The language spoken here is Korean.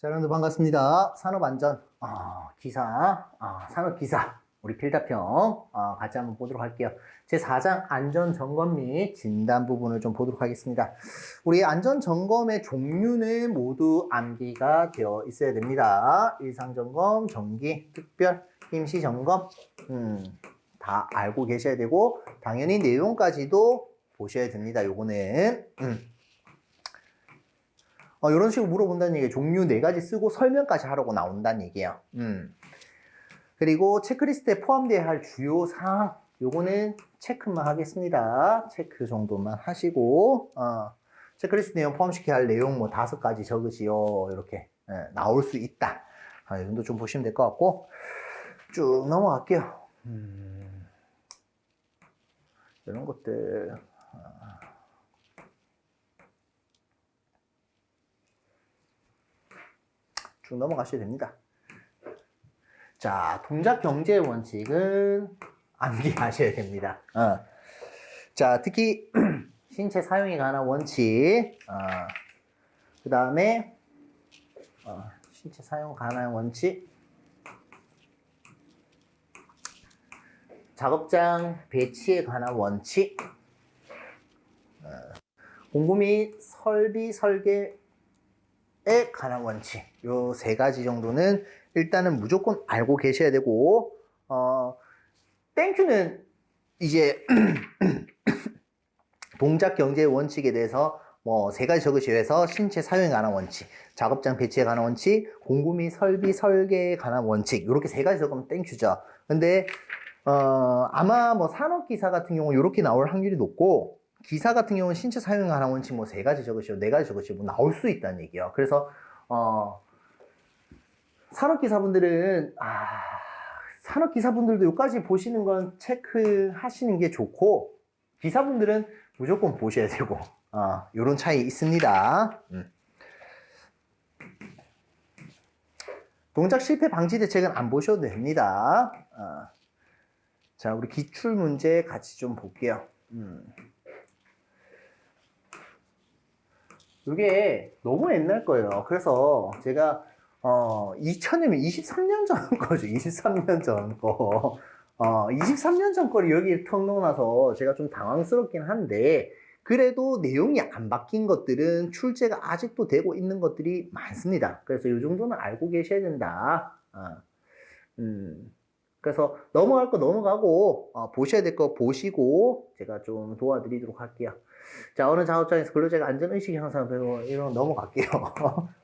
자, 여러분들 반갑습니다. 산업안전, 어, 기사, 어, 산업기사, 우리 필답형, 어, 같이 한번 보도록 할게요. 제4장 안전점검 및 진단 부분을 좀 보도록 하겠습니다. 우리 안전점검의 종류는 모두 암기가 되어 있어야 됩니다. 일상점검, 정기, 특별, 임시점검, 음, 다 알고 계셔야 되고, 당연히 내용까지도 보셔야 됩니다. 요거는. 음. 어, 이런 식으로 물어본다는 얘기예요. 종류 네 가지 쓰고 설명까지 하라고 나온다는 얘기예요. 음. 그리고 체크리스트에 포함되어야 할 주요 사항, 요거는 체크만 하겠습니다. 체크 정도만 하시고, 어, 체크리스트 내용 포함시켜야 할 내용 뭐 다섯 가지 적으시오. 이렇게 예, 나올 수 있다. 아, 이 정도 좀 보시면 될 것 같고, 쭉 넘어갈게요. 음, 이런 것들. 쭉 넘어가셔도 됩니다. 자, 동작 경제 원칙은 암기하셔야 됩니다. 어. 자, 특히 신체 사용에 관한 원칙, 어. 그 다음에 어, 신체 사용 관한 원칙, 작업장 배치에 관한 원칙, 어, 공구 및 설비 설계 에 관한 원칙 요 세 가지 정도는 일단은 무조건 알고 계셔야 되고 어 땡큐는 이제 동작 경제 원칙에 대해서 뭐 세 가지 적으셔야 해서 신체 사용에 관한 원칙, 작업장 배치에 관한 원칙, 공구 및 설비 설계에 관한 원칙 이렇게 세 가지 적으면 땡큐죠. 근데 어 아마 뭐 산업 기사 같은 경우 이렇게 나올 확률이 높고 기사 같은 경우는 신체 사용에 관한 원칙 뭐 세 가지 적으시고 네 가지 적으시고 뭐 나올 수 있다는 얘기예요. 그래서 어 산업 기사분들은 아 산업 기사분들도 여기까지 보시는 건 체크하시는 게 좋고 기사분들은 무조건 보셔야 되고 어 요런 차이 있습니다. 음. 동작 실패 방지 대책은 안 보셔도 됩니다. 어. 자, 우리 기출 문제 같이 좀 볼게요. 음. 이게 너무 옛날 거예요. 그래서 제가 어 2000년이면 23년 전 거죠. 23년 전 거. 어 23년 전 거를 여기 턱 넣어놔서 제가 좀 당황스럽긴 한데 그래도 내용이 안 바뀐 것들은 출제가 아직도 되고 있는 것들이 많습니다. 그래서 이 정도는 알고 계셔야 된다. 어. 음. 그래서 넘어갈 거 넘어가고 어, 보셔야 될 거 보시고 제가 좀 도와드리도록 할게요. 자, 어느 작업장에서 근로자가 안전의식 향상 배우 이런 거 넘어갈게요.